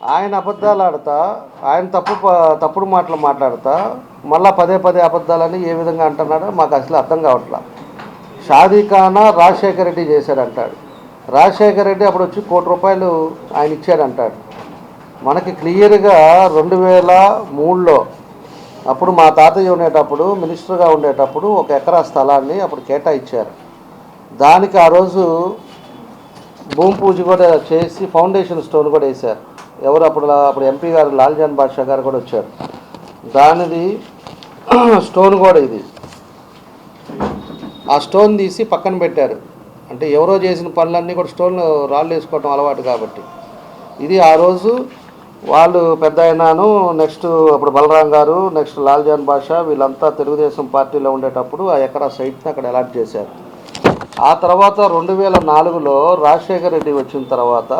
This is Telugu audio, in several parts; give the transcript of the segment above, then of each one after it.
ఆయన అబద్ధాలు ఆడతా ఆయన తప్పు తప్పుడు మాటలు మాట్లాడతా మళ్ళా పదే పదే అబద్ధాలని ఏ విధంగా అంటున్నాడో మాకు అసలు అర్థం కావట్లా. షాదీఖానా రాజశేఖర రెడ్డి చేశాడంటాడు. రాజశేఖర రెడ్డి అప్పుడు వచ్చి కోటి రూపాయలు ఆయన ఇచ్చాడంటాడు. మనకి క్లియర్గా రెండు వేల మూడులో అప్పుడు మా తాతయ్య ఉండేటప్పుడు మినిస్టర్గా ఉండేటప్పుడు ఒక ఎకరా స్థలాన్ని అప్పుడు కేటాయించారు. దానికి ఆ రోజు భూమి పూజ కూడా చేసి ఫౌండేషన్ స్టోన్ కూడా వేశారు. ఎవరు అప్పుడు అప్పుడు ఎంపీ గారు లాల్జాన్ బాద్షా గారు కూడా వచ్చారు. దానిది స్టోన్ కూడా ఇది. ఆ స్టోన్ తీసి పక్కన పెట్టారు. అంటే ఎవరో చేసిన పనులన్నీ కూడా స్టోన్ రాళ్ళు వేసుకోవటం అలవాటు కాబట్టి. ఇది ఆ రోజు వాళ్ళు పెద్ద అయినాను నెక్స్ట్ అప్పుడు బలరాం గారు నెక్స్ట్ లాల్జాన్ బాషా వీళ్ళంతా తెలుగుదేశం పార్టీలో ఉండేటప్పుడు ఆ ఎకరా సైట్ని అక్కడ అలాట్ చేశారు. ఆ తర్వాత రెండు వేల నాలుగులో రాజశేఖర రెడ్డి వచ్చిన తర్వాత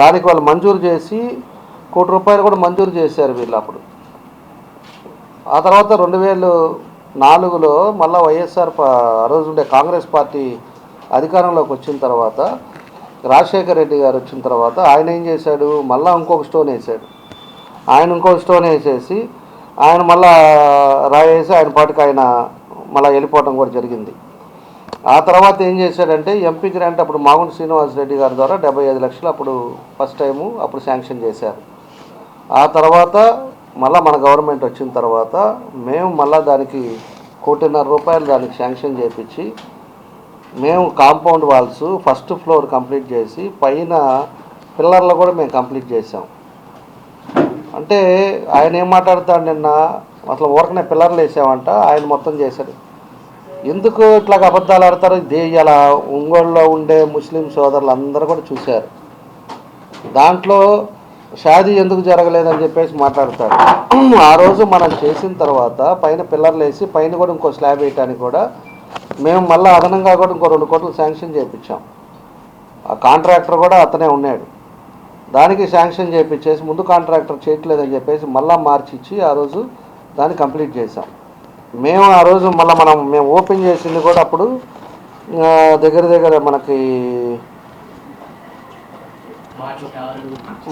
దానికి వాళ్ళు మంజూరు చేసి కోటి రూపాయలు కూడా మంజూరు చేశారు వీళ్ళు అప్పుడు. ఆ తర్వాత రెండు వేలు నాలుగులో మళ్ళీ వైఎస్ఆర్ ఆ రోజు ఉండే కాంగ్రెస్ పార్టీ అధికారంలోకి వచ్చిన తర్వాత రాజశేఖర రెడ్డి గారు వచ్చిన తర్వాత ఆయన ఏం చేశాడు? మళ్ళీ ఇంకొక స్టోన్ వేసాడు ఆయన ఇంకొక స్టోన్ వేసేసి ఆయన మళ్ళా రాయేసి ఆయన పాటికి ఆయన మళ్ళీ వెళ్ళిపోవడం కూడా జరిగింది. ఆ తర్వాత ఏం చేశాడంటే ఎంపీ గ్రాంట్ అప్పుడు మాగుంటి శ్రీనివాస్ రెడ్డి గారి ద్వారా డెబ్బై ఐదు లక్షలు అప్పుడు ఫస్ట్ టైము అప్పుడు శాంక్షన్ చేశారు. ఆ తర్వాత మళ్ళీ మన గవర్నమెంట్ వచ్చిన తర్వాత మేము మళ్ళీ దానికి కోటిన్నర రూపాయలు దానికి శాంక్షన్ చేపించి మేము compound walls first floor complete చేసి పైన పిల్లర్లు కూడా మేము కంప్లీట్ చేసాం అంటే ఆయన ఏం మాట్లాడతాడు నిన్న అసలు ఊరకనే పిల్లర్లు వేసామంట ఆయన మొత్తం చేశాడు. ఎందుకు ఇట్లా అబద్ధాలు ఆడతారు? దే ఇలా ఒంగోలులో ఉండే ముస్లిం సోదరులు అందరూ కూడా చూశారు. దాంట్లో షాదీ ఎందుకు జరగలేదని చెప్పేసి మాట్లాడతాడు ఆ రోజు మనం చేసిన తర్వాత పైన పిల్లర్లు వేసి పైన కూడా ఇంకో స్లాబ్ వేయటానికి కూడా మేము మళ్ళీ అదనంగా కూడా ఇంకో రెండు కోట్లు శాంక్షన్ చేయించాం. ఆ కాంట్రాక్టర్ కూడా అతనే ఉన్నాడు. దానికి శాంక్షన్ చేయించేసి ముందు కాంట్రాక్టర్ చేయట్లేదని చెప్పేసి మళ్ళీ మార్చి ఇచ్చి ఆ రోజు దాన్ని కంప్లీట్ చేసాం మేము ఆ రోజు మళ్ళీ మనం మేము ఓపెన్ చేసింది కూడా అప్పుడు దగ్గర దగ్గర మనకి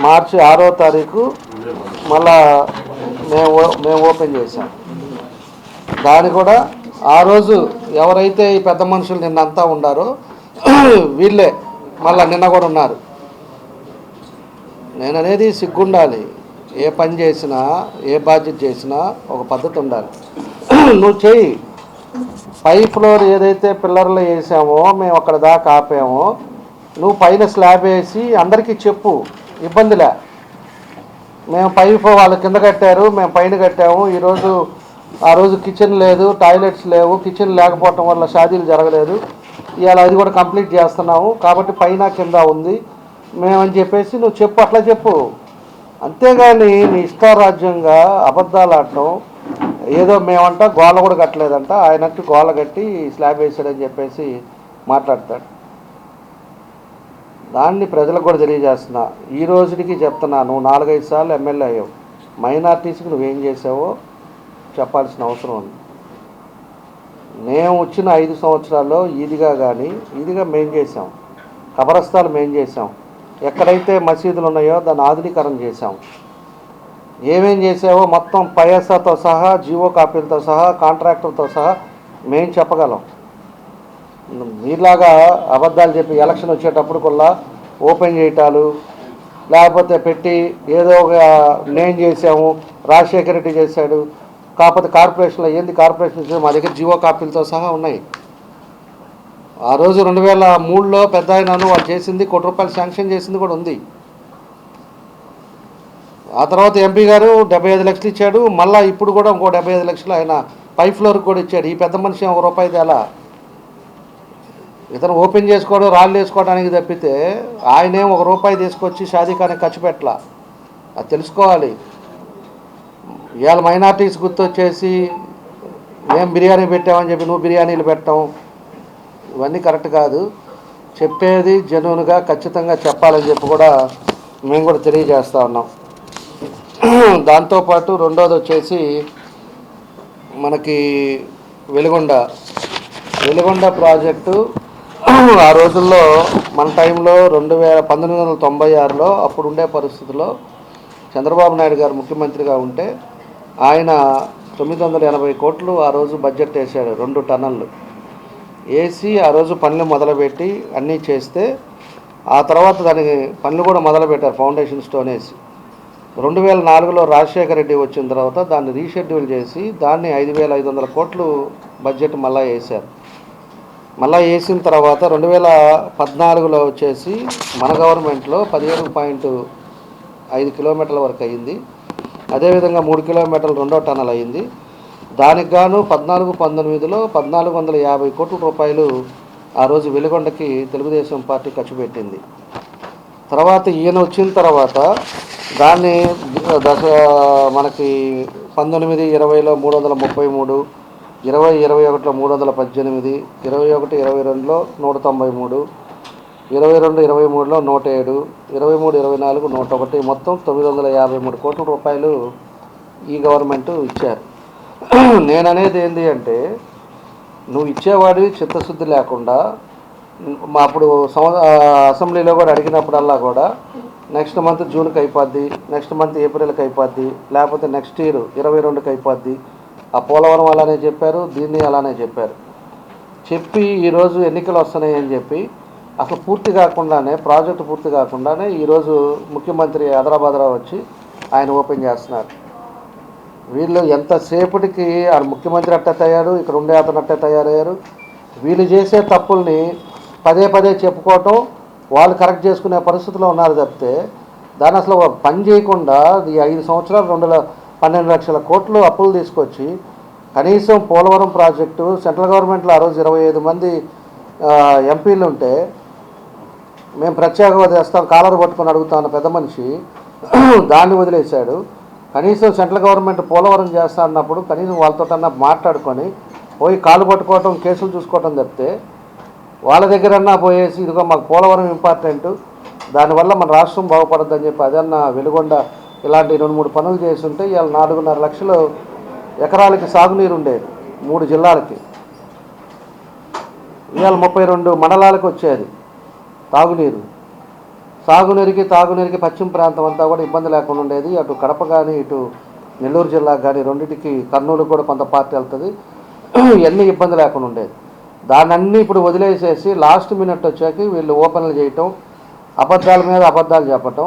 మార్చి ఆరో తారీఖు మళ్ళా మేము ఓ- మేము ఓపెన్ చేసాం దాని కూడా ఆ రోజు ఎవరైతే ఈ పెద్ద మనుషులు నిన్నంతా ఉండారో వీళ్ళే మళ్ళా నిన్న కూడా ఉన్నారు. నేను అనేది సిగ్గుండాలి. ఏ పని చేసినా ఏ బాధ్యత చేసినా ఒక పద్ధతి ఉండాలి. నువ్వు చెయ్యి. పై ఫ్లోర్ ఏదైతే పిల్లర్లు వేసామో మేము అక్కడ దాకా ఆపామో. నువ్వు పైన స్లాబ్ వేసి అందరికీ చెప్పు ఇబ్బందిలే. మేము పై వాళ్ళ వాళ్ళు కింద కట్టారు మేము పైన కట్టాము. ఈరోజు ఆ రోజు కిచెన్ లేదు టాయిలెట్స్ లేవు. కిచెన్ లేకపోవటం వల్ల షాదీలు జరగలేదు. ఇవాళ అది కూడా కంప్లీట్ చేస్తున్నాము. కాబట్టి పైన కింద ఉంది. మేమని చెప్పేసి నువ్వు చెప్పు అట్లా చెప్పు. అంతేగాని నీ ఇష్టారాజ్యంగా అబద్ధాలు ఆడటం ఏదో మేమంట గోల కూడా కట్టలేదంట. ఆయనట్టు గోల కట్టి స్లాబ్ వేసాడని చెప్పేసి మాట్లాడతాడు. దాన్ని ప్రజలకు కూడా తెలియజేస్తున్నా. ఈ రోజుకి చెప్తున్నా నువ్వు నాలుగైదు సార్లు ఎమ్మెల్యే అయ్యావు. మైనార్టీస్కి నువ్వేం చేసావో చెప్పాల్సిన అవసరం ఉంది. మేము వచ్చిన ఐదు సంవత్సరాల్లో ఈదిగా కానీ ఈదిగా మేం చేసాం కబరస్తాలు మేం చేసాం ఎక్కడైతే మసీదులు ఉన్నాయో దాన్ని ఆధునీకరణ చేసాం ఏమేం చేసావో మొత్తం పైఎస్ఆర్తో సహా జీవో కాపీలతో సహా కాంట్రాక్టర్తో సహా మేము చెప్పగలం. మీలాగా అబద్ధాలు చెప్పి ఎలక్షన్ వచ్చేటప్పుడు కూడా ఓపెన్ చేయటాలు లేకపోతే పెట్టి ఏదో ఒక నేను చేసాము రాజశేఖర రెడ్డి చేశాడు కాకపోతే కార్పొరేషన్లో ఏంది కార్పొరేషన్ మా దగ్గర జీవో కాపీలతో సహా ఉన్నాయి. ఆ రోజు రెండు వేల మూడులో పెద్ద ఆయనను వాళ్ళు చేసింది కోటి రూపాయలు శాంక్షన్ చేసింది కూడా ఉంది. ఆ తర్వాత ఎంపీ గారు డెబ్బై ఐదు లక్షలు ఇచ్చాడు. మళ్ళీ ఇప్పుడు కూడా ఇంకో డెబ్బై ఐదు లక్షలు ఆయన పై ఫ్లోర్కి కూడా ఇచ్చాడు. ఈ పెద్ద మనిషి ఒక రూపాయి తేలా. ఇతను ఓపెన్ చేసుకోవడం రాళ్ళు వేసుకోవడానికి తప్పితే ఆయనేం ఒక రూపాయి తీసుకొచ్చి షాదీఖానికి ఖర్చు పెట్టలా. అది తెలుసుకోవాలి. ఇవాళ మైనార్టీస్ గుర్తొచ్చేసి ఏం బిర్యానీ పెట్టామని చెప్పి నువ్వు బిర్యానీలు పెట్టాం ఇవన్నీ కరెక్ట్ కాదు. చెప్పేది జెన్యున్గా ఖచ్చితంగా చెప్పాలని చెప్పి కూడా మేము కూడా తెలియజేస్తా ఉన్నాం. దాంతోపాటు రెండోది వచ్చేసి మనకి వెలుగొండ. వెలుగొండ ప్రాజెక్టు ఆ రోజుల్లో మన టైంలో రెండు వేల పంతొమ్మిది వందల తొంభై ఆరులో అప్పుడు ఉండే పరిస్థితుల్లో చంద్రబాబు నాయుడు గారు ముఖ్యమంత్రిగా ఉంటే ఆయన తొమ్మిది వందల ఎనభై కోట్లు ఆ రోజు బడ్జెట్ వేశాడు రెండు టన్నులు. వేసి ఆ రోజు పనులు మొదలుపెట్టి అన్నీ చేస్తే ఆ తర్వాత దానికి పనులు కూడా మొదలుపెట్టారు ఫౌండేషన్ స్టోన్ వేసి. రెండు వేల నాలుగులో రాజశేఖర రెడ్డి వచ్చిన తర్వాత దాన్ని రీషెడ్యూల్ చేసి దాన్ని ఐదు వేల ఐదు వందల కోట్లు బడ్జెట్ మళ్ళా వేశారు. మళ్ళా వేసిన తర్వాత రెండు వేల పద్నాలుగులో వచ్చేసి మన గవర్నమెంట్లో పదిహేడు పాయింట్ ఐదు కిలోమీటర్ల వరకు అయ్యింది. అదేవిధంగా మూడు కిలోమీటర్లు రెండో టన్నల్ అయ్యింది. దానికి గాను పద్నాలుగు పంతొమ్మిదిలో పద్నాలుగు వందల యాభై కోట్ల రూపాయలు ఆ రోజు వెలుగొండకి తెలుగుదేశం పార్టీ ఖర్చు పెట్టింది. తర్వాత ఈయన వచ్చిన తర్వాత దాన్ని దశ మనకి పంతొమ్మిది ఇరవైలో మూడు వందల ముప్పై మూడు ఇరవై ఇరవై ఒకటిలో మూడు వందల పద్దెనిమిది ఇరవై ఒకటి ఇరవై రెండులో నూట తొంభై మూడు ఇరవై రెండు ఇరవై మూడులో నూట ఏడు ఇరవై మూడు ఇరవై నాలుగు నూట ఒకటి మొత్తం తొమ్మిది వందల యాభై మూడు కోట్ల రూపాయలు ఈ గవర్నమెంట్ ఇచ్చారు. నేను అనేది ఏంటి అంటే నువ్వు ఇచ్చేవాడి చిత్తశుద్ధి లేకుండా మా అప్పుడు సంవ అసెంబ్లీలో కూడా అడిగినప్పుడల్లా కూడా నెక్స్ట్ మంత్ జూన్కి అయిపోద్ది నెక్స్ట్ మంత్ ఏప్రిల్కి అయిపోద్ది లేకపోతే నెక్స్ట్ ఇయర్ ఇరవై రెండుకి అయిపోద్ది. ఆ పోలవరం అలానే చెప్పారు దీన్ని అలానే చెప్పారు. చెప్పి ఈరోజు ఎన్నికలు వస్తున్నాయి అని చెప్పి అసలు పూర్తి కాకుండానే ప్రాజెక్టు పూర్తి కాకుండానే ఈరోజు ముఖ్యమంత్రి హైదరాబాద్లో వచ్చి ఆయన ఓపెన్ చేస్తున్నారు. వీళ్ళు ఎంతసేపటికి ఆ ముఖ్యమంత్రి అట్టే తయారు ఇక్కడ ఉండే అతను అట్టే తయారయ్యారు. వీళ్ళు చేసే తప్పుల్ని పదే పదే చెప్పుకోవటం వాళ్ళు కరెక్ట్ చేసుకునే పరిస్థితిలో ఉన్నారు తప్పితే దాన్ని అసలు పని చేయకుండా ఈ ఐదు సంవత్సరాలు రెండు పన్నెండు లక్షల కోట్లు అప్పులు తీసుకొచ్చి కనీసం పోలవరం ప్రాజెక్టు సెంట్రల్ గవర్నమెంట్లో ఆ రోజు ఇరవై ఐదు మంది ఎంపీలు ఉంటే మేము ప్రత్యేక హోదా కాలర్ పట్టుకొని అడుగుతాన్న పెద్ద మనిషి దాన్ని వదిలేశాడు. కనీసం సెంట్రల్ గవర్నమెంట్ పోలవరం చేస్తా అన్నప్పుడు కనీసం వాళ్ళతోటన్నా మాట్లాడుకొని పోయి కాలు పట్టుకోవటం కేసులు చూసుకోవటం తప్పితే వాళ్ళ దగ్గరన్నా పోయేసి ఇదిగో మాకు పోలవరం ఇంపార్టెంట్ దానివల్ల మన రాష్ట్రం బాగుపడద్దని చెప్పి అదన్నా వెలుగొండ ఇలాంటి రెండు మూడు పనులు చేస్తుంటే ఇవాళ నాలుగున్నర లక్షలు ఎకరాలకి సాగునీరు ఉండేది మూడు జిల్లాలకి. ఇవాళ ముప్పై రెండు మండలాలకు వచ్చేది తాగునీరు. సాగునీరుకి తాగునీరుకి పశ్చిమ ప్రాంతం అంతా కూడా ఇబ్బంది లేకుండా ఉండేది. అటు కడప కానీ ఇటు నెల్లూరు జిల్లాకు కానీ రెండింటికి కర్నూలు కూడా కొంత పార్టీ వెళ్తుంది. ఇవన్నీ ఇబ్బంది లేకుండా ఉండేది. దాన్ని అన్నీ ఇప్పుడు వదిలేసేసి లాస్ట్ మినిట్ వచ్చాక వీళ్ళు ఓపెన్లు చేయటం అబద్ధాల మీద అబద్ధాలు చెప్పటం.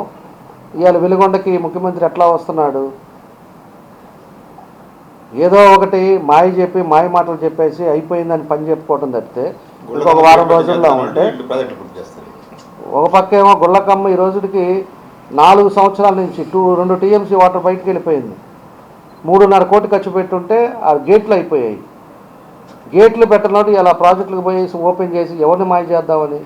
ఇవాళ వెలుగొండకి ముఖ్యమంత్రి ఎట్లా వస్తున్నాడు? ఏదో ఒకటి మాయ చెప్పి మాయ మాటలు చెప్పేసి అయిపోయిందని పని చెప్పుకోవటం తప్పితే ఇంకొక వారం రోజుల్లో ఉంటే ఒక పక్క ఏమో గుళ్ళకమ్మ ఈ రోజుకి నాలుగు సంవత్సరాల నుంచి టూ రెండు టీఎంసీ వాటర్ బయటికి వెళ్ళిపోయింది. మూడున్నర కోటి ఖర్చు పెట్టుంటే ఆ గేట్లు అయిపోయాయి. గేట్లు పెట్టినట్టు ఇలా ప్రాజెక్టులకు పోయేసి ఓపెన్ చేసి ఎవరిని మాయ చేద్దామని.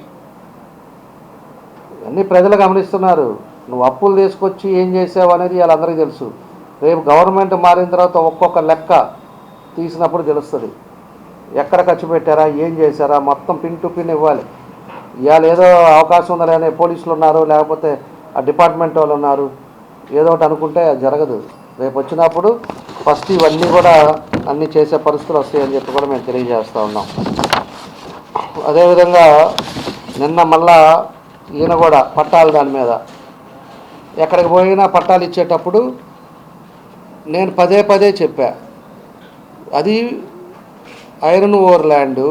అన్నీ ప్రజలు గమనిస్తున్నారు. నువ్వు అప్పులు తీసుకొచ్చి ఏం చేసావు అనేది వాళ్ళందరికీ తెలుసు. రేపు గవర్నమెంట్ మారిన తర్వాత ఒక్కొక్క లెక్క తీసినప్పుడు తెలుస్తుంది. ఎక్కడ ఖర్చు పెట్టారా ఏం చేశారా మొత్తం పిన్ టు పిన్ ఇవ్వాలి. ఇవాళ ఏదో అవకాశం ఉందా లేని పోలీసులు ఉన్నారు లేకపోతే ఆ డిపార్ట్మెంట్ వాళ్ళు ఉన్నారు. ఏదో ఒకటి అనుకుంటే అది జరగదు. రేపు వచ్చినప్పుడు ఫస్ట్ ఇవన్నీ కూడా అన్నీ చేసే పరిస్థితులు వస్తాయని చెప్పి కూడా మేము తెలియజేస్తూ ఉన్నాం. అదేవిధంగా నిన్న మళ్ళా ఈయన కూడా పట్టాలు దాని మీద. ఎక్కడికి పోయినా పట్టాలు ఇచ్చేటప్పుడు నేను పదే పదే చెప్పా అది ఐరన్ ఓవర్ ల్యాండ్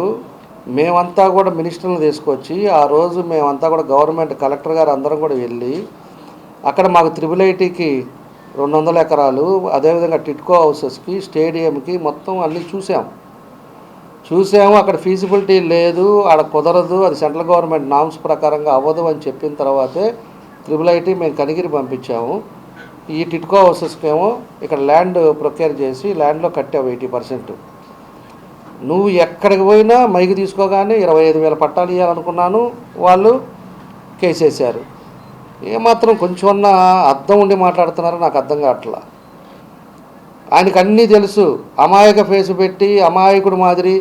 మేమంతా కూడా మినిస్టర్ని తీసుకొచ్చి ఆ రోజు మేమంతా కూడా గవర్నమెంట్ కలెక్టర్ గారు అందరం కూడా వెళ్ళి అక్కడ మాకు త్రిబుల్ ఐటీకి రెండు వందల ఎకరాలు అదేవిధంగా టిట్కో హౌసెస్కి స్టేడియంకి మొత్తం అన్నీ చూసాం. చూసాము అక్కడ ఫీజిబిలిటీ లేదు ఆడ కుదరదు అది సెంట్రల్ గవర్నమెంట్ నామ్స్ ప్రకారంగా అవ్వదు అని చెప్పిన తర్వాతే త్రిబుల్ ఐటీ మేము కనిగిరి పంపించాము. ఈ టిట్కో హౌసెస్కి ఏమో ఇక్కడ ల్యాండ్ ప్రొక్యూర్ చేసి ల్యాండ్లో కట్టావు ఎయిటీ పర్సెంట్. నువ్వు ఎక్కడికి పోయినా మైకి తీసుకోగానే ఇరవై ఐదు వేల పట్టాలు ఇవ్వాలనుకున్నాను వాళ్ళు కేసేశారు. ఏమాత్రం కొంచెం అర్థం ఉండి మాట్లాడుతున్నారో నాకు అర్థం కావట్లా. ఆయనకు అన్నీ తెలుసు. అమాయక ఫేసు పెట్టి అమాయకుడు మాదిరి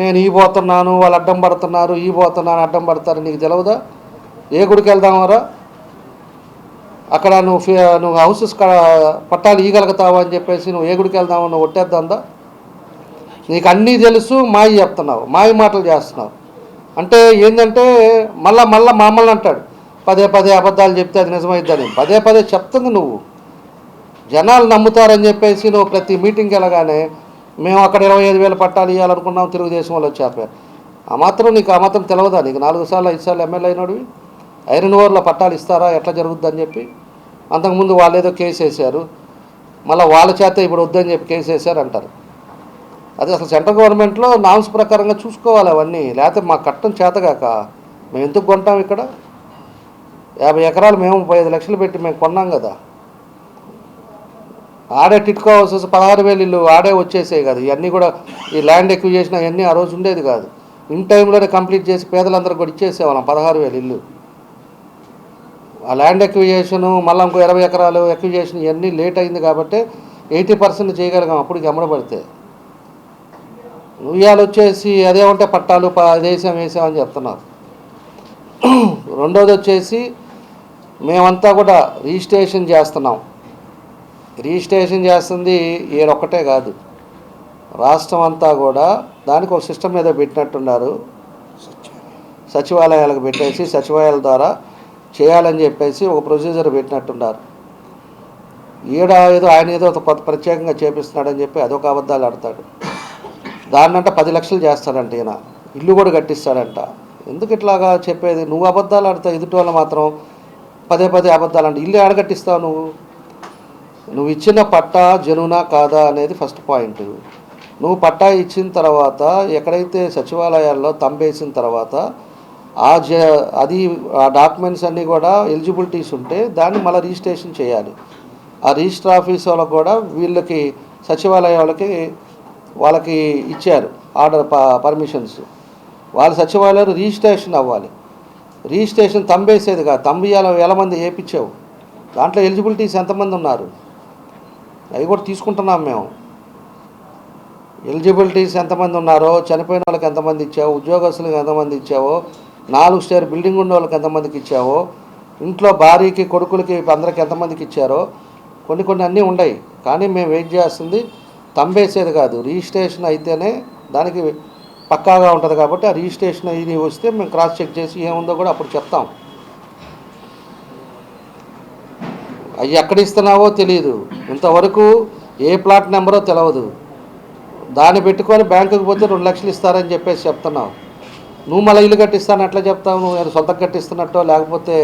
నేను ఈ పోతున్నాను వాళ్ళు అడ్డం పడుతున్నారు ఈ పోతున్నాను అడ్డం పడతారు నీకు తెలియదా ఏ గుడికి వెళ్దామరా అక్కడ నువ్వు ఫే నువ్వు హౌసెస్ పట్టాలు ఈగలుగుతావు అని చెప్పేసి నువ్వు ఏ గుడికి వెళ్దామో నువ్వు ఒట్టేద్దా నీకు అన్నీ తెలుసు మాయి చెప్తున్నావు మాయి మాటలు చేస్తున్నావు. అంటే ఏంటంటే మళ్ళా మళ్ళా మామల్ని అంటాడు. పదే పదే అబద్ధాలు చెప్తే అది నిజమైద్దని. పదే పదే చెప్తుంది నువ్వు. జనాలు నమ్ముతారని చెప్పేసి నువ్వు ప్రతి మీటింగ్కి వెళ్ళగానే మేము అక్కడ ఇరవై ఐదు వేలు పట్టాలు ఇవ్వాలనుకున్నాం తెలుగుదేశం వాళ్ళు వచ్చారు ఆ మాత్రం నీకు ఆ మాత్రం తెలియదా నీకు నాలుగు సార్లు ఐదు సార్లు ఎమ్మెల్యే అయినోడివి? ఐరన్ ఓవర్లో పట్టాలు ఇస్తారా? ఎట్లా జరుగుద్ది అని చెప్పి? అంతకుముందు వాళ్ళు ఏదో కేసు వేశారు. మళ్ళీ వాళ్ళ చేత ఇప్పుడు వద్దని చెప్పి కేసు వేశారు అంటారు. అది అసలు సెంట్రల్ గవర్నమెంట్లో నామ్స్ ప్రకారంగా చూసుకోవాలి అవన్నీ. లేకపోతే మా కట్టం చేతగాక. మేము ఎందుకు కొంటాం ఇక్కడ? యాభై ఎకరాలు మేము ముప్పై ఐదు లక్షలు పెట్టి మేము కొన్నాం కదా. ఆడే టిట్కో హౌసెస్ పదహారు వేలు ఇల్లు ఆడే వచ్చేసాయి కదా. ఇవన్నీ కూడా ఈ ల్యాండ్ ఎక్విజేషన్ అవన్నీ ఆ రోజు ఉండేది కాదు. ఇన్ టైంలోనే కంప్లీట్ చేసి పేదలందరూ కూడా ఇచ్చేసేవాళ్ళం పదహారు వేలు ఇల్లు. ఆ ల్యాండ్ ఎక్విజేషన్ మళ్ళీ ఇంకో ఇరవై ఎకరాలు ఎక్విజేషన్ ఇవన్నీ లేట్ అయింది కాబట్టి ఎయిటీ పర్సెంట్ చేయగలిగాం అప్పటికి అమ్మడబడితే ఉయ్యాలు వచ్చేసి అదే ఉంటే పట్టాలు ప- వేసాం వేసాం అని చెప్తున్నారు. రెండోది వచ్చేసి మేమంతా కూడా రిజిస్ట్రేషన్ చేస్తున్నాం. రిజిస్ట్రేషన్ చేస్తుంది ఏడొక్కటే కాదు. రాష్ట్రం అంతా కూడా దానికి ఒక సిస్టమ్ మీద పెట్టినట్టున్నారు. సచివాలయాలకు పెట్టేసి సచివాలయాల ద్వారా చేయాలని చెప్పేసి ఒక ప్రొసీజర్ పెట్టినట్టున్నారు. ఈడ ఏదో ఆయన ఏదో ఒక కొత్త ప్రత్యేకంగా చేపిస్తున్నాడని చెప్పి అదొక అబద్ధాలు ఆడతాడు. దాన్నంట పది లక్షలు చేస్తాడంట ఈయన. ఇల్లు కూడా కట్టిస్తాడంట. ఎందుకు ఇట్లాగా చెప్పేది? నువ్వు అబద్ధాలు ఆడతావు ఎదుటి వాళ్ళు మాత్రం. పదే పదే అబద్ధాలు అంటే ఇల్లు ఆడగట్టిస్తావు నువ్వు? నువ్వు ఇచ్చిన పట్టా జనునా కాదా? అనేది ఫస్ట్ పాయింట్. నువ్వు పట్టా ఇచ్చిన తర్వాత ఎక్కడైతే సచివాలయాల్లో తంబేసిన తర్వాత ఆ జ అది ఆ డాక్యుమెంట్స్ అన్నీ కూడా ఎలిజిబిలిటీస్ ఉంటే దాన్ని మళ్ళీ రిజిస్ట్రేషన్ చేయాలి. ఆ రిజిస్టర్ ఆఫీస్ వాళ్ళకు కూడా వీళ్ళకి సచివాలయం వాళ్ళకి వాళ్ళకి ఇచ్చారు ఆర్డర్ పర్మిషన్స్. వాళ్ళ సచివాలయాలు రిజిస్ట్రేషన్ అవ్వాలి. రిజిస్ట్రేషన్ తంబేసేది కాదు. తంబియాల వేల మంది వేయించావు దాంట్లో ఎలిజిబిలిటీస్ ఎంతమంది ఉన్నారు? అవి కూడా తీసుకుంటున్నాం మేము. ఎలిజిబిలిటీస్ ఎంతమంది ఉన్నారో చనిపోయిన వాళ్ళకి ఎంతమంది ఇచ్చావో ఉద్యోగస్తులకు ఎంతమంది ఇచ్చావో నాలుగు స్టేర్ బిల్డింగ్ ఉన్న వాళ్ళకి ఎంతమందికి ఇచ్చావో ఇంట్లో భార్యకి కొడుకులకి అందరికి ఎంతమందికి ఇచ్చారో కొన్ని కొన్ని అన్నీ ఉన్నాయి కానీ మేము వెయిట్ చేస్తుంది తంబేసేది కాదు. రిజిస్ట్రేషన్ అయితేనే దానికి పక్కాగా ఉంటుంది కాబట్టి ఆ రిజిస్ట్రేషన్ ఇది వస్తే మేము క్రాస్ చెక్ చేసి ఏముందో కూడా అప్పుడు చెప్తాం. అవి ఎక్కడ ఇస్తున్నావో తెలియదు ఇంతవరకు ఏ ప్లాట్ నెంబరో తెలియదు దాన్ని పెట్టుకొని బ్యాంకుకి పోతే రెండు లక్షలు ఇస్తారని చెప్పేసి చెప్తున్నావు నువ్వు మళ్ళీ ఇల్లు కట్టిస్తాను ఎట్లా చెప్తావు? నువ్వు ఏదో సొంతం కట్టిస్తున్నట్టు లేకపోతే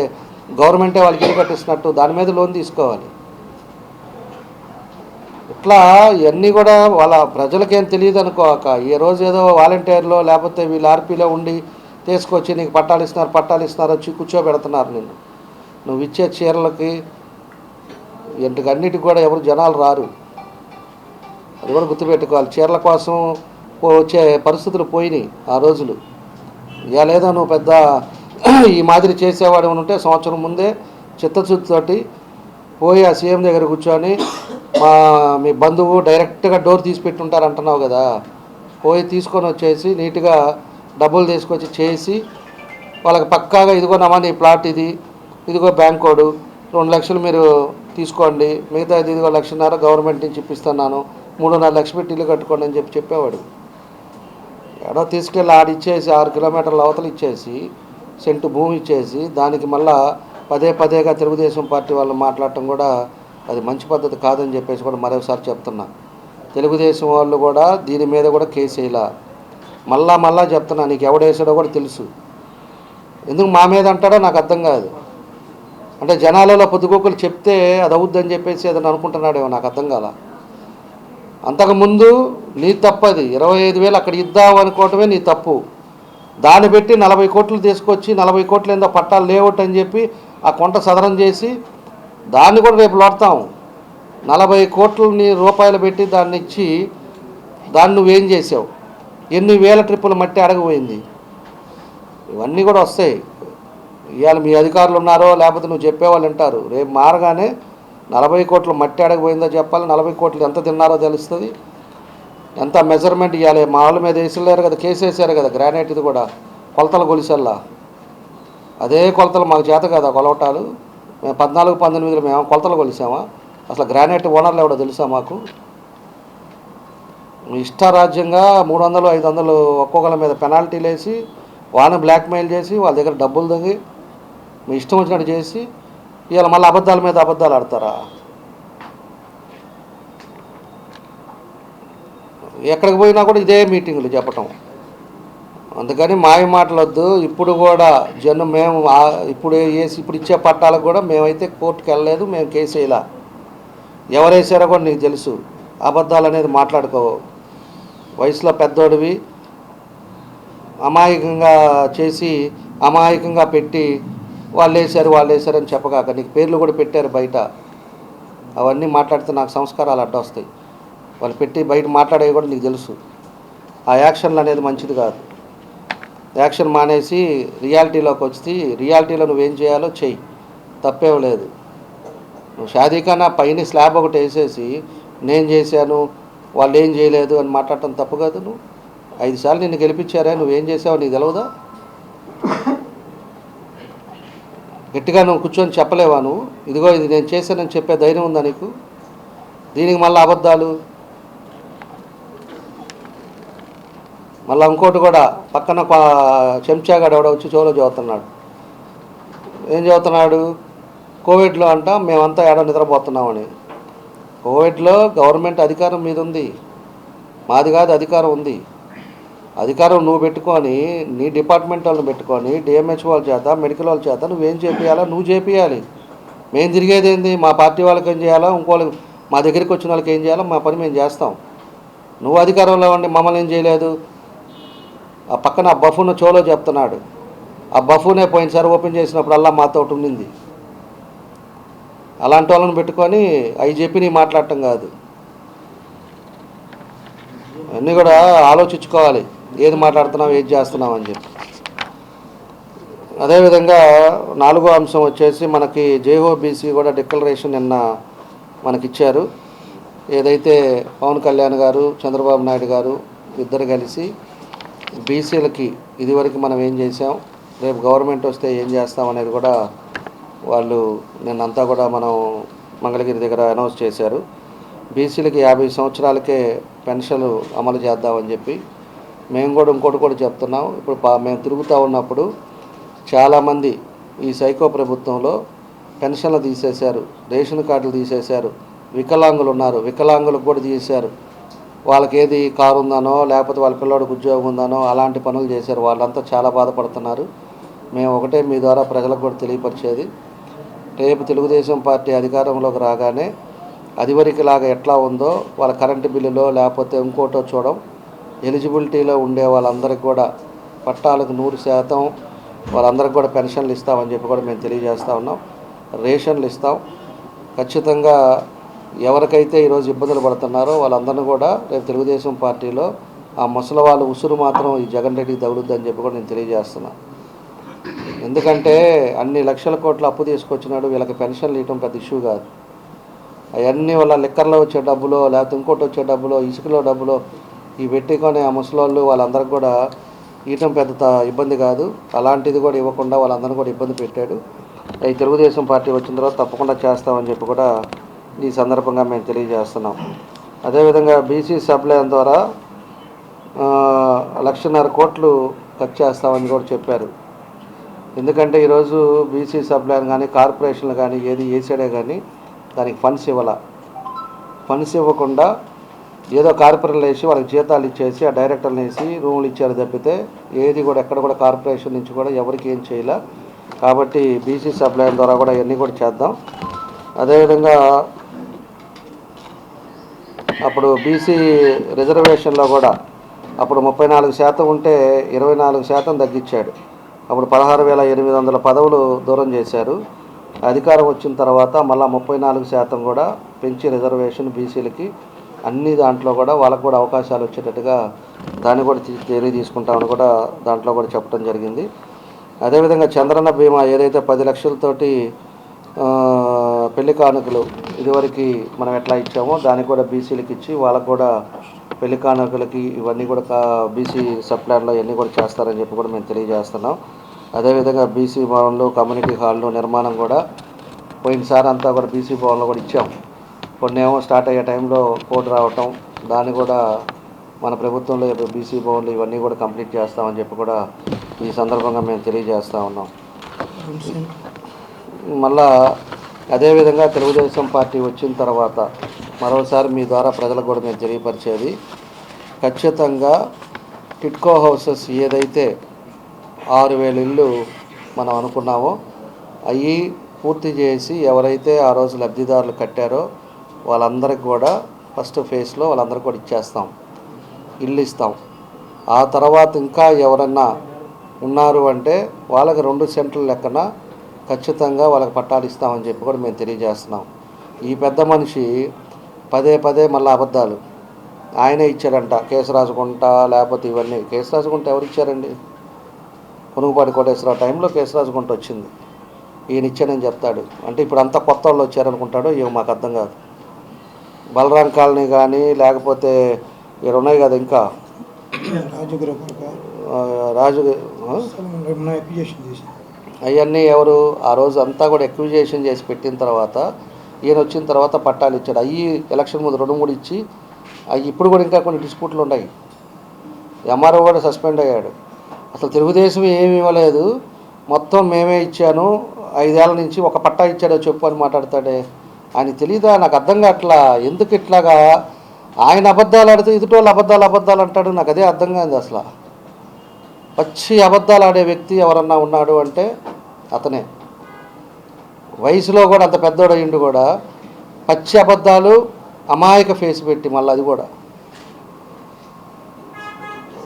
గవర్నమెంటే వాళ్ళకి ఇల్లు కట్టిస్తున్నట్టు దాని మీద లోన్ తీసుకోవాలి. అట్లా ఇవన్నీ కూడా వాళ్ళ ప్రజలకేం తెలియదు అనుకోక ఈ రోజు ఏదో వాలంటీర్లో లేకపోతే వీళ్ళు ఆర్పీలో ఉండి తీసుకొచ్చి నీకు పట్టాలు ఇస్తున్నారు పట్టాలు ఇస్తున్నారు వచ్చి కూర్చోబెడుతున్నారు నిన్ను. నువ్వు ఇచ్చే చీరలకి ఇంటికి కూడా ఎవరు జనాలు రారు. అది కూడా గుర్తుపెట్టుకోవాలి. చీరల కోసం వచ్చే పరిస్థితులు పోయినాయి ఆ రోజులు. ఇక లేదా నువ్వు పెద్ద ఈ మాదిరి చేసేవాడు ఉంటే సంవత్సరం ముందే చిత్తశుద్ధితోటి పోయి ఆ సీఎం దగ్గర కూర్చొని మా మీ బంధువు డైరెక్ట్గా డోర్ తీసి పెట్టుంటారు అంటున్నావు కదా పోయి తీసుకొని వచ్చేసి నీట్గా డబ్బులు తీసుకొచ్చి చేసి వాళ్ళకి పక్కాగా ఇదిగో నమ్మా నీ ప్లాట్ ఇది ఇదిగో బ్యాంక్ కోడు రెండు లక్షలు మీరు తీసుకోండి మిగతా ఇదిగో లక్షన్నర గవర్నమెంట్ నుంచి ఇప్పిస్తున్నాను మూడున్నర లక్షలు పెట్టి ఇల్లు కట్టుకోండి అని చెప్పి చెప్పేవాడు. ఎడో తీసుకెళ్ళి ఆడిచ్చేసి ఆరు కిలోమీటర్ల అవతలు ఇచ్చేసి సెంటు భూమి ఇచ్చేసి దానికి మళ్ళా పదే పదేగా తెలుగుదేశం పార్టీ వాళ్ళు మాట్లాడటం కూడా అది మంచి పద్ధతి కాదని చెప్పేసి కూడా మరోసారి చెప్తున్నా. తెలుగుదేశం వాళ్ళు కూడా దీని మీద కూడా కేసు వేయలా. మళ్ళా మళ్ళా చెప్తున్నా నీకు ఎవడేసాడో కూడా తెలుసు. ఎందుకు మా మీద అంటాడో నాకు అర్థం కాదు. అంటే జనాలలో పొద్దుగోకులు చెప్తే అది అవుద్దని చెప్పేసి ఏదైనా అనుకుంటున్నాడేమో నాకు అర్థం కాల. అంతకుముందు నీ తప్పది ఇరవై ఐదు వేలు అక్కడ ఇద్దాం అనుకోవటమే నీ తప్పు. దాన్ని పెట్టి నలభై కోట్లు తీసుకొచ్చి నలభై కోట్లు ఏందో పట్టాలు లేఅవుట్ అని చెప్పి ఆ కొంట సదరం చేసి దాన్ని కూడా రేపు లోడతాం. నలభై కోట్లని రూపాయలు పెట్టి దాన్ని ఇచ్చి దాన్ని నువ్వేం చేసావు? ఎన్ని వేల ట్రిప్పులు మట్టి అడగపోయింది ఇవన్నీ కూడా వస్తాయి. ఇవాళ మీ అధికారులు ఉన్నారో లేకపోతే నువ్వు చెప్పేవాళ్ళు వింటారు. రేపు మారగానే నలభై కోట్లు మట్టి అడగపోయిందో చెప్పాలి. నలభై కోట్లు ఎంత తిన్నారో తెలుస్తుంది. ఎంత మెజర్మెంట్ ఇవ్వాలి? మా వాళ్ళ మీద వేసలేరు కదా కేసు వేసారు కదా గ్రానైట్ ఇది కూడా. కొలతలు కొలిసల్లా అదే కొలతలు మాకు చేత కదా కొలవటాలు? మేము పద్నాలుగు పంతొమ్మిదిలో మేము కొలతలు కొలిసామా? అసలు గ్రానైట్ ఓనర్లు ఎవడో తెలుసా మాకు? ఇష్టారాజ్యంగా మూడు వందలు ఐదు వందలు ఒక్కొక్కళ్ళ మీద పెనాల్టీలు వేసి వాళ్ళని బ్లాక్మెయిల్ చేసి వాళ్ళ దగ్గర డబ్బులు తగ్గి మీ ఇష్టం వచ్చినట్టు చేసి ఇవాళ మళ్ళీ అబద్ధాల మీద అబద్ధాలు ఆడతారా? ఎక్కడికి పోయినా కూడా ఇదే మీటింగ్లు చెప్పటం. అందుకని మాయ మాటలొద్దు. ఇప్పుడు కూడా జనం మేము ఇప్పుడు వేసి ఇప్పుడు ఇచ్చే పట్టాలకు కూడా మేమైతే కోర్టుకు వెళ్ళలేదు మేము కేసు వేయలా. ఎవరేసారో వేసారో కూడా నీకు తెలుసు. అబద్ధాలు అనేది మాట్లాడుకో వయసులో పెద్దోడివి. అమాయకంగా చేసి అమాయకంగా పెట్టి వాళ్ళు వేశారు వాళ్ళు వేశారని చెప్పగాక నీకు పేర్లు కూడా పెట్టారు బయట. అవన్నీ మాట్లాడితే నాకు సంస్కారాలు అడ్డొస్తాయి. వాళ్ళు పెట్టి బయట మాట్లాడేవి కూడా నీకు తెలుసు. ఆ యాక్షన్లు అనేది మంచిది కాదు. యాక్షన్ మానేసి రియాలిటీలోకి వచ్చి రియాలిటీలో నువ్వేం చేయాలో చెయ్యి. తప్పేం లేదు. నువ్వు షాదీఖానా పైన స్లాబ్ ఒకటి వేసేసి నేను చేశాను వాళ్ళు ఏం చేయలేదు అని మాట్లాడటం తప్పు కాదు నువ్వు. ఐదు సార్లు నిన్ను గెలిపించారా నువ్వేం చేసావు నీకు తెలవదా? గట్టిగా నువ్వు కూర్చొని చెప్పలేవా నువ్వు? ఇదిగో ఇది నేను చేశానని చెప్పే ధైర్యం ఉందా నీకు? దీనికి మళ్ళీ అబద్ధాలు? మళ్ళీ ఇంకోటి కూడా పక్కన చెంచాగాడు ఎవడో వచ్చి చెవులో చదువుతున్నాడు. ఏం చదువుతున్నాడు? కోవిడ్లో అంట మేమంతా ఏడ నిద్రపోతున్నామని. కోవిడ్లో గవర్నమెంట్ అధికారం మీద ఉంది. మాది కాదు అధికారం ఉంది. అధికారం నువ్వు పెట్టుకొని నీ డిపార్ట్మెంట్ వాళ్ళని పెట్టుకొని డిఎంహెచ్ వాళ్ళ చేత మెడికల్ వాళ్ళ చేత నువ్వేం చేపియాలా నువ్వు చేపియాలి మేము తిరిగేది ఏంది? మా పార్టీ వాళ్ళకి ఏం చేయాలా? ఇంకోళ్ళకి మా దగ్గరికి వచ్చిన వాళ్ళకి ఏం చేయాలో? మా పని మేము చేస్తాం. నువ్వు అధికారంలో ఉండి మమ్మల్ని ఏం చేయలేదు? ఆ పక్కన ఆ బఫూన్ చోలో చెప్తున్నాడు. ఆ బఫూనే పోయినసారి ఓపెన్ చేసినప్పుడల్లా మాతో ఒకటి ఉండింది. అలాంటి వాళ్ళని పెట్టుకొని అవి చెప్పి నీ మాట్లాడటం కాదు. అన్నీ కూడా ఆలోచించుకోవాలి. ఏది మాట్లాడుతున్నావు ఏది చేస్తున్నాం అని చెప్పి. అదేవిధంగా నాలుగో అంశం వచ్చేసి మనకి జేఓబీసీ కూడా డిక్లరేషన్ నిన్న మనకిచ్చారు. ఏదైతే పవన్ కళ్యాణ్ గారు చంద్రబాబు నాయుడు గారు ఇద్దరు కలిసి బీసీలకి ఇదివరకు మనం ఏం చేసాం రేపు గవర్నమెంట్ వస్తే ఏం చేస్తాం అనేది కూడా వాళ్ళు నిన్నంతా కూడా మనం మంగళగిరి దగ్గర అనౌన్స్ చేశారు. బీసీలకి యాభై సంవత్సరాలకే పెన్షన్లు అమలు చేద్దామని చెప్పి మేము కూడా ఇంకోటి కూడా చెప్తున్నాం. ఇప్పుడు పా- మేము తిరుగుతూ ఉన్నప్పుడు చాలామంది ఈ సైకో ప్రభుత్వంలో పెన్షన్లు తీసేశారు రేషన్ కార్డులు తీసేశారు వికలాంగులు ఉన్నారు వికలాంగులకు కూడా తీసేశారు. వాళ్ళకి ఏది కారు ఉందనో లేకపోతే వాళ్ళ పిల్లోడికి ఉద్యోగం ఉందనో అలాంటి పనులు చేశారు. వాళ్ళంతా చాలా బాధపడుతున్నారు. మేము ఒకటే మీ ద్వారా ప్రజలకు కూడా తెలియపరిచేది. రేపు తెలుగుదేశం పార్టీ అధికారంలోకి రాగానే అదివరికిలాగా ఎట్లా ఉందో వాళ్ళ కరెంటు బిల్లులో లేకపోతే ఇంకోటో చూడడం ఎలిజిబిలిటీలో ఉండే వాళ్ళందరికీ కూడా పట్టాలకు నూరు శాతం వాళ్ళందరికీ కూడా పెన్షన్లు ఇస్తామని చెప్పి కూడా మేము తెలియజేస్తూ ఉన్నాం. రేషన్లు ఇస్తాం. ఖచ్చితంగా ఎవరికైతే ఈరోజు ఇబ్బందులు పడుతున్నారో వాళ్ళందరినీ కూడా రేపు తెలుగుదేశం పార్టీలో ఆ ముసలి వాళ్ళ ఉసురు మాత్రం ఈ జగన్ రెడ్డికి తగులుద్దని చెప్పి కూడా నేను తెలియజేస్తున్నా. ఎందుకంటే అన్ని లక్షల కోట్ల అప్పు తీసుకొచ్చినాడు వీళ్ళకి పెన్షన్లు ఇవ్వడం పెద్ద ఇష్యూ కాదు. అవన్నీ వాళ్ళ లిక్కర్లో వచ్చే డబ్బులో లేకపోతే ఇంకోటి వచ్చే డబ్బులో ఇసుకలో డబ్బులో ఇవి పెట్టుకొని ఆ ముసలోళ్ళు వాళ్ళందరికీ కూడా ఇవ్వటం పెద్ద త- ఇబ్బంది కాదు. అలాంటిది కూడా ఇవ్వకుండా వాళ్ళందరినీ కూడా ఇబ్బంది పెట్టాడు. ఈ తెలుగుదేశం పార్టీ వచ్చిన తర్వాత తప్పకుండా చేస్తామని చెప్పి కూడా ఈ సందర్భంగా మేము తెలియజేస్తున్నాం. అదేవిధంగా బీసీ సబ్లైన్ ద్వారా లక్షన్నర కోట్లు ఖర్చు చేస్తామని కూడా చెప్పారు. ఎందుకంటే ఈరోజు బీసీ సబ్లైన్ కానీ కార్పొరేషన్లు కానీ ఏది ఏసీడే కానీ దానికి ఫండ్స్ ఇవ్వాల. ఫండ్స్ ఇవ్వకుండా ఏదో కార్పొరేషన్లు వేసి వాళ్ళకి జీతాలు ఇచ్చేసి ఆ డైరెక్టర్లు వేసి రూములు ఇచ్చారు తప్పితే ఏది కూడా ఎక్కడ కూడా కార్పొరేషన్ నుంచి కూడా ఎవరికి ఏం చేయలే. కాబట్టి బీసీ సబ్లైన్ ద్వారా కూడా ఇవన్నీ కూడా చేద్దాం. అదేవిధంగా అప్పుడు బీసీ రిజర్వేషన్లో కూడా అప్పుడు ముప్పై నాలుగు శాతం ఉంటే ఇరవై నాలుగు శాతం తగ్గించాడు. అప్పుడు పదహారు వేల ఎనిమిది వందల పదవులు దూరం చేశారు. అధికారం వచ్చిన తర్వాత మళ్ళీ ముప్పై నాలుగు శాతం కూడా పెంచి రిజర్వేషన్ బీసీలకి అన్ని దాంట్లో కూడా వాళ్ళకు కూడా అవకాశాలు వచ్చేటట్టుగా దాన్ని కూడా తీ- చర్య తీసుకుంటామని కూడా దాంట్లో కూడా చెప్పడం జరిగింది. అదేవిధంగా చంద్రన్న బీమా ఏదైతే పది లక్షలతోటి పెళ్ళి కానుకలు ఇదివరకు మనం ఎట్లా ఇచ్చామో దానికి కూడా బీసీలకు ఇచ్చి వాళ్ళకు కూడా పెళ్ళి కానుకలకి ఇవన్నీ కూడా బీసీ సప్లాన్లో ఇవన్నీ కూడా చేస్తారని చెప్పి కూడా మేము తెలియజేస్తున్నాం. అదేవిధంగా బీసీ భవన్లు కమ్యూనిటీ హాళ్ళు నిర్మాణం కూడా పోయినసారి అంతా కూడా బీసీ భవన్లో కూడా ఇచ్చాం. కొన్ని ఏమో స్టార్ట్ అయ్యే టైంలో కోడ్ రావటం దాన్ని కూడా మన ప్రభుత్వంలో బీసీ భవన్లు ఇవన్నీ కూడా కంప్లీట్ చేస్తామని చెప్పి కూడా ఈ సందర్భంగా మేము తెలియజేస్తా ఉన్నాం. మళ్ళా అదేవిధంగా తెలుగుదేశం పార్టీ వచ్చిన తర్వాత మరోసారి మీ ద్వారా ప్రజలకు కూడా మేము తెలియపరిచేది ఖచ్చితంగా టిట్కో హౌసెస్ ఏదైతే ఆరు వేల ఇల్లు మనం అనుకున్నామో అవి పూర్తి చేసి ఎవరైతే ఆ రోజు లబ్ధిదారులు కట్టారో వాళ్ళందరికి కూడా ఫస్ట్ ఫేజ్లో వాళ్ళందరికీ కూడా ఇచ్చేస్తాం ఇల్లు ఇస్తాం. ఆ తర్వాత ఇంకా ఎవరన్నా ఉన్నారు అంటే వాళ్ళకి రెండు సెంట్ల లెక్కన ఖచ్చితంగా వాళ్ళకి పట్టాలు ఇస్తామని చెప్పి కూడా మేము తెలియజేస్తున్నాం. ఈ పెద్ద మనిషి పదే పదే మళ్ళీ అబద్ధాలు. ఆయనే ఇచ్చారంట కేసు రాసుకుంటా లేకపోతే ఇవన్నీ. కేసు రాసుకుంటా ఎవరు ఇచ్చారండి? పునుగుపాటి కోటేశ్వరరావు టైంలో కేసు రాసుకుంటూ వచ్చింది. ఈయన ఇచ్చానని చెప్తాడు. అంటే ఇప్పుడు అంతా కొత్త వాళ్ళు వచ్చారనుకుంటాడు ఇవి మాకు అర్థం కాదు. బలరాం కాలనీ కానీ లేకపోతే ఇక్కడ ఉన్నాయి కదా ఇంకా? ఆ, రాజు అవన్నీ ఎవరు ఆ రోజు అంతా కూడా ఎక్విజేషన్ చేసి పెట్టిన తర్వాత ఈయన వచ్చిన తర్వాత పట్టాలు ఇచ్చాడు. అవి ఎలక్షన్ ముందు రెండు మూడు ఇచ్చి అవి ఇప్పుడు కూడా ఇంకా కొన్ని డిస్ప్యూట్లు ఉన్నాయి. ఎంఆర్ఓ కూడా సస్పెండ్ అయ్యాడు. అసలు తెలుగుదేశం ఏమి ఇవ్వలేదు. మొత్తం మేమే ఇచ్చాను. ఐదేళ్ళ నుంచి ఒక పట్టా ఇచ్చాడో చెప్పు అని మాట్లాడతాడే. ఆయన తెలీదా? నాకు అర్థం కావట్లా? ఎందుకు ఇట్లాగా? ఆయన అబద్ధాలు ఆడితే ఎదుటోళ్ళు అబద్ధాలు అబద్ధాలు అంటాడు. నాకు అదే అర్థం కాదు అసలు. పచ్చి అబద్ధాలు ఆడే వ్యక్తి ఎవరన్నా ఉన్నాడు అంటే అతనే. వయసులో కూడా అంత పెద్దోడు అయ్యిండు కూడా పచ్చి అబద్ధాలు అమాయక ఫేస్ పెట్టి మళ్ళీ అది కూడా.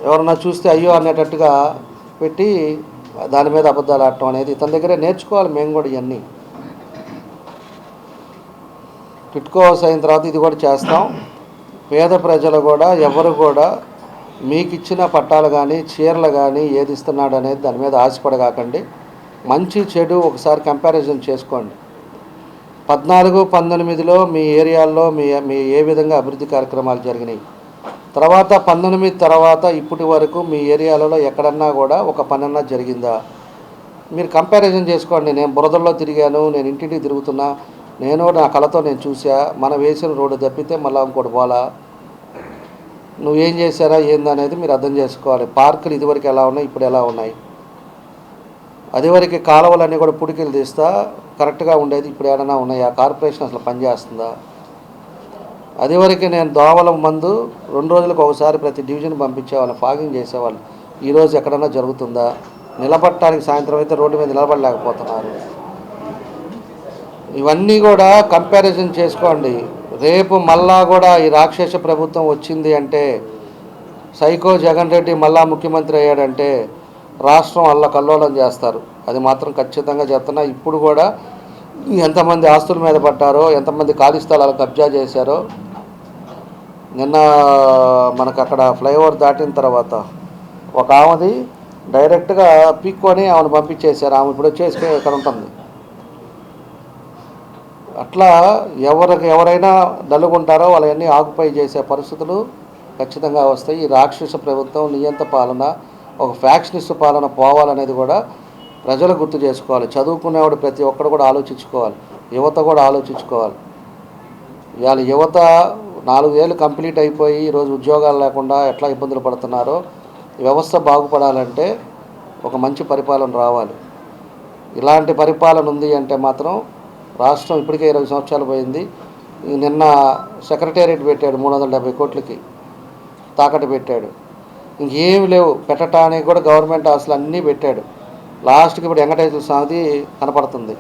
ఎవరన్నా చూస్తే అయ్యో అనేటట్టుగా పెట్టి దాని మీద అబద్ధాలు ఆడటం అనేది ఇతని దగ్గరే నేర్చుకోవాలి మేము కూడా ఇవన్నీ టిట్కో అయిన తర్వాత ఇది కూడా చేస్తాం. పేద ప్రజలు కూడా ఎవరు కూడా మీకు ఇచ్చిన పట్టాలు కానీ చీరలు కానీ ఏది ఇస్తున్నాడు అనేది దాని మీద ఆశపడగాకండి. మంచి చెడు ఒకసారి కంపారిజన్ చేసుకోండి. పద్నాలుగు పంతొమ్మిదిలో మీ ఏరియాల్లో మీ మీ ఏ విధంగా అభివృద్ధి కార్యక్రమాలు జరిగినాయి? తర్వాత పంతొమ్మిది తర్వాత ఇప్పటి వరకు మీ ఏరియాలలో ఎక్కడన్నా కూడా ఒక పనన్నా జరిగిందా? మీరు కంపారిజన్ చేసుకోండి. నేను బురదల్లో తిరిగాను నేను ఇంటింటికి తిరుగుతున్నా నేను నా కళతో నేను చూసా మనం వేసిన రోడ్డు తప్పితే మళ్ళీ ఇంకోటి పోలా? నువ్వేం చేశారా? ఏందనేది మీరు అర్థం చేసుకోవాలి. పార్కులు ఇదివరకు ఎలా ఉన్నాయి? ఇప్పుడు ఎలా ఉన్నాయి? అదేవరకు కాలువలన్నీ కూడా పుడికిలు తీస్తా కరెక్ట్గా ఉండేది ఇప్పుడు ఏమైనా ఉన్నాయా? కార్పొరేషన్ అసలు పనిచేస్తుందా? అదేవరకు నేను దోమల మందు రెండు రోజులకు ఒకసారి ప్రతి డివిజన్ పంపించేవాళ్ళు ఫాగింగ్ చేసేవాళ్ళు. ఈరోజు ఎక్కడన్నా జరుగుతుందా? నిలబడటానికి సాయంత్రం అయితే రోడ్డు మీద నిలబడలేకపోతున్నారు. ఇవన్నీ కూడా కంపారిజన్ చేసుకోండి. రేపు మళ్ళా కూడా ఈ రాక్షస ప్రభుత్వం వచ్చింది అంటే సైకో జగన్ రెడ్డి మళ్ళా ముఖ్యమంత్రి అయ్యాడంటే రాష్ట్రం అల్ల కల్లోలం చేస్తారు. అది మాత్రం ఖచ్చితంగా చెప్తున్నా. ఇప్పుడు కూడా ఎంతమంది ఆస్తుల మీద పడ్డారో ఎంతమంది ఖాళీ స్థలాలు కబ్జా చేశారో నిన్న మనకు అక్కడ ఫ్లైఓవర్ దాటిన తర్వాత ఒక ఆమెది డైరెక్ట్గా పీక్కొని ఆమెను పంపించేశారు. ఆమె ఇప్పుడు వచ్చేసి ఇక్కడ ఉంటుంది. అట్లా ఎవరికి ఎవరైనా నలుగుంటారో వాళ్ళన్నీ ఆకుపై చేసే పరిస్థితులు ఖచ్చితంగా వస్తాయి. ఈ రాక్షస ప్రభుత్వం నియంత పాలన ఒక ఫ్యాక్షనిస్ట్ పాలన పోవాలనేది కూడా ప్రజలు గుర్తు చేసుకోవాలి. చదువుకునేవాడు ప్రతి ఒక్కడు కూడా ఆలోచించుకోవాలి. యువత కూడా ఆలోచించుకోవాలి. ఇవాళ యువత నాలుగేళ్ళు కంప్లీట్ అయిపోయి ఈరోజు ఉద్యోగాలు లేకుండా ఎట్లా ఇబ్బందులు పడుతున్నారో వ్యవస్థ బాగుపడాలంటే ఒక మంచి పరిపాలన రావాలి. ఇలాంటి పరిపాలన ఉంది అంటే మాత్రం రాష్ట్రం ఇప్పటికే ఇరవై సంవత్సరాలు పోయింది. నిన్న సెక్రటేరియట్ పెట్టాడు మూడు వందల డెబ్బై కోట్లకి తాకట్టు పెట్టాడు. ఇంకేమి లేవు. పెట్టడానికి కూడా గవర్నమెంట్ ఆస్తులు అన్నీ పెట్టాడు. లాస్ట్కి ఇప్పుడు వెంకటేశ్వర స్వామిది కనపడుతుంది.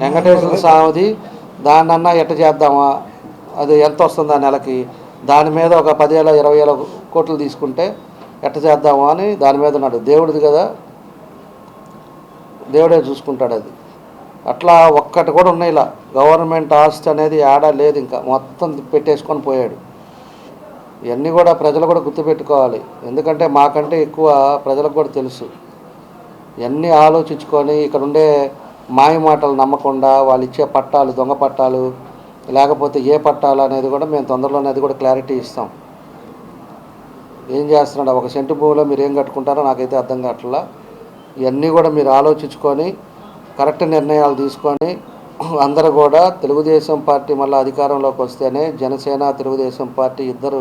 వెంకటేశ్వర స్వామిది దాన్నన్నా ఎట్ట చేద్దామా? అది ఎంత వస్తుందా నెలకి? దాని మీద ఒక పదివేల ఇరవై వేల కోట్లు తీసుకుంటే ఎట్ట చేద్దామా అని దాని మీద ఉన్నాడు. దేవుడిది కదా. దేవుడే చూసుకుంటాడు అది. అట్లా ఒక్కటి కూడా ఉన్నాయి ఇలా. గవర్నమెంట్ ఆస్తి అనేది ఆడ లేదు ఇంకా. మొత్తం పెట్టేసుకొని పోయాడు. ఇవన్నీ కూడా ప్రజలు కూడా గుర్తుపెట్టుకోవాలి. ఎందుకంటే మాకంటే ఎక్కువ ప్రజలకు కూడా తెలుసు. ఇవన్నీ ఆలోచించుకొని ఇక్కడ ఉండే మాయ మాటలు నమ్మకుండా వాళ్ళు ఇచ్చే పట్టాలు దొంగ పట్టాలు లేకపోతే ఏ పట్టాలు అనేది కూడా మేము తొందరలోనే అది కూడా క్లారిటీ ఇస్తాం. ఏం చేస్తున్నాడు? ఒక సెంటు భూమిలో మీరు ఏం కట్టుకుంటారో నాకైతే అర్థం కావట్లా. ఇవన్నీ కూడా మీరు ఆలోచించుకొని కరెక్ట్ నిర్ణయాలు తీసుకొని అందరూ కూడా తెలుగుదేశం పార్టీ మళ్ళీ అధికారంలోకి వస్తేనే జనసేన తెలుగుదేశం పార్టీ ఇద్దరు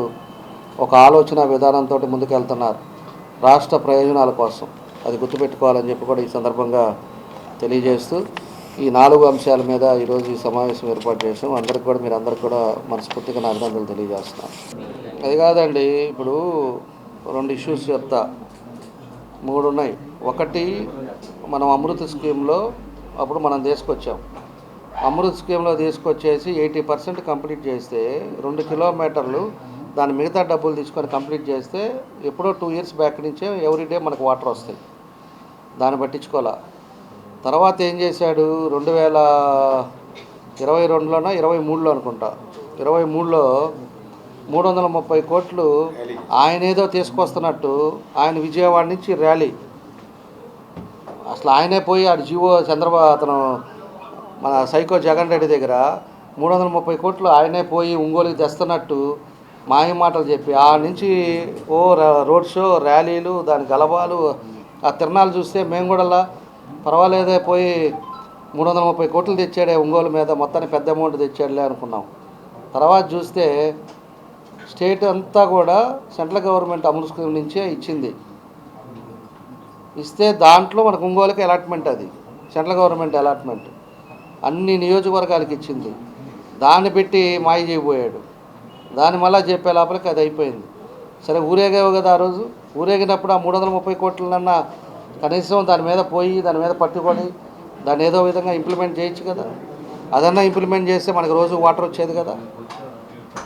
ఒక ఆలోచన విధానంతో ముందుకెళ్తున్నారు. రాష్ట్ర ప్రయోజనాల కోసం. అది గుర్తుపెట్టుకోవాలని చెప్పి కూడా ఈ సందర్భంగా తెలియజేస్తూ ఈ నాలుగు అంశాల మీద ఈరోజు ఈ సమావేశం ఏర్పాటు చేసాం అందరికి కూడా మీరు అందరికి కూడా మనస్ఫూర్తిగా నా అభినందనలు తెలియజేస్తున్నాను. అది కాదండి ఇప్పుడు రెండు ఇష్యూస్ చెప్తా. మూడు ఉన్నాయి ఒకటి మనం అమృత స్కీమ్లో అప్పుడు మనం తీసుకొచ్చాం అమృత్ స్కీమ్లో తీసుకొచ్చేసి ఎయిటీ పర్సెంట్ కంప్లీట్ చేస్తే రెండు కిలోమీటర్లు దాని మిగతా డబ్బులు తీసుకొని కంప్లీట్ చేస్తే ఎప్పుడో టూ ఇయర్స్ బ్యాక్ నుంచే ఎవ్రీడే మనకు వాటర్ వస్తాయి. దాన్ని పట్టించుకోవాలా? తర్వాత ఏం చేశాడు? రెండు వేల ఇరవై రెండులోనో ఇరవై మూడులో అనుకుంటా. ఇరవై మూడులో మూడు వందల ముప్పై కోట్లు ఆయన ఏదో తీసుకొస్తున్నట్టు ఆయన విజయవాడ నుంచి ర్యాలీ. అసలు ఆయనే పోయి ఆడు జీవో చంద్రబాబు అతను మన సైకో జగన్ రెడ్డి దగ్గర మూడు వందల ముప్పై కోట్లు ఆయనే పోయి ఒంగోలుకి తెస్తున్నట్టు మాయ మాటలు చెప్పి ఆ నుంచి ఓ రోడ్ షో ర్యాలీలు దాని గలబాలు ఆ తిరణాలు చూస్తే మేము కూడా పర్వాలేదే పోయి మూడు వందల ముప్పై కోట్లు తెచ్చాడే ఒంగోలు మీద మొత్తాన్ని పెద్ద అమౌంట్ తెచ్చాడులే అనుకున్నాం. తర్వాత చూస్తే స్టేట్ అంతా కూడా సెంట్రల్ గవర్నమెంట్ అమలు స్కీమ్ నుంచే ఇచ్చింది. ఇస్తే దాంట్లో మనకు ఒంగోలుకి అలాట్మెంట్ అది సెంట్రల్ గవర్నమెంట్ అలాట్మెంట్. అన్ని నియోజకవర్గాలకు ఇచ్చింది. దాన్ని పెట్టి మాయ చేయబోయాడు. దాన్ని మళ్ళా చెప్పే లోపలికి అది అయిపోయింది. సరే ఊరేగావు కదా ఆ రోజు? ఊరేగినప్పుడు ఆ మూడు వందల ముప్పై కోట్లన్నా కనీసం దాని మీద పోయి దాని మీద పట్టుకొని దాన్ని ఏదో విధంగా ఇంప్లిమెంట్ చేయొచ్చు కదా? అదన్నా ఇంప్లిమెంట్ చేస్తే మనకు రోజు వాటర్ వచ్చేది కదా?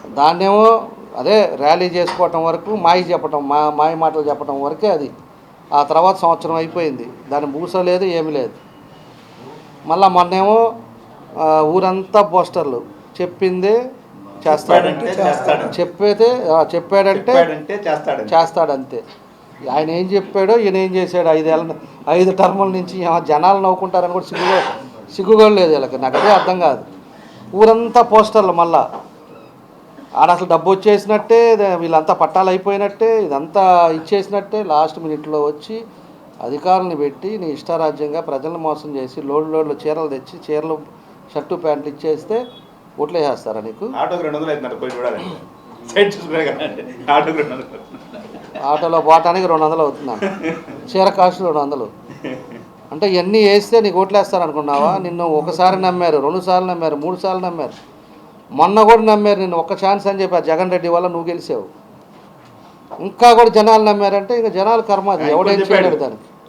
దాన్నేమో అదే ర్యాలీ చేసుకోవటం వరకు మాయ చెప్పటం మా మాయ మాటలు చెప్పటం వరకే అది. ఆ తర్వాత సంవత్సరం అయిపోయింది. దాని బూస లేదు ఏమీ లేదు. మళ్ళా మొన్నేమో ఊరంతా పోస్టర్లు. చెప్పిందే చేస్తాడంటే చెప్పేదే చెప్పాడంటే చెప్పాడంటే చేస్తాడు చేస్తాడంతే. ఆయన ఏం చెప్పాడో ఈయన ఏం చేశాడు? ఐదేళ్ళ ఐదు టర్ముల నుంచి జనాలు నవ్వుకుంటారని కూడా సిగ్గుగా సిగ్గుగా లేదు వీళ్ళకి. నాకు అదే అర్థం కాదు. ఊరంతా పోస్టర్లు మళ్ళా. ఆడ అసలు డబ్బు వచ్చేసినట్టే వీళ్ళంతా పట్టాలు అయిపోయినట్టే ఇదంతా ఇచ్చేసినట్టే లాస్ట్ మినిట్లో వచ్చి అధికారులను పెట్టి నీ ఇష్టారాజ్యంగా ప్రజలను మోసం చేసి లోడ్ లోడ్లు చీరలు తెచ్చి చీరలు షర్టు ప్యాంట్లు ఇచ్చేస్తే ఓట్లు వేసేస్తారా నీకు? ఆటోకి రెండు వందలు అవుతున్నారు పోయి చూడాలి. సైడ్ చూసుకునే కదండి ఆటోకి రెండు వందలు. ఆటోలో పోవటానికి రెండు వందలు అవుతున్నాను చీర కాస్ట్ రెండు వందలు. అంటే ఇవన్నీ వేస్తే నీకు ఓట్లు వేస్తారు అనుకున్నావా? నిన్ను ఒకసారి నమ్మారు రెండు సార్లు నమ్మారు మూడు సార్లు నమ్మారు. మొన్న కూడా నమ్మారు నిన్ను ఒక్క ఛాన్స్ అని చెప్పి జగన్ రెడ్డి వల్ల నువ్వు గెలిచావు. ఇంకా కూడా జనాలు నమ్మారంటే ఇంకా జనాలు కర్మ అది. ఎవడేం. చేయలేడు దానికి?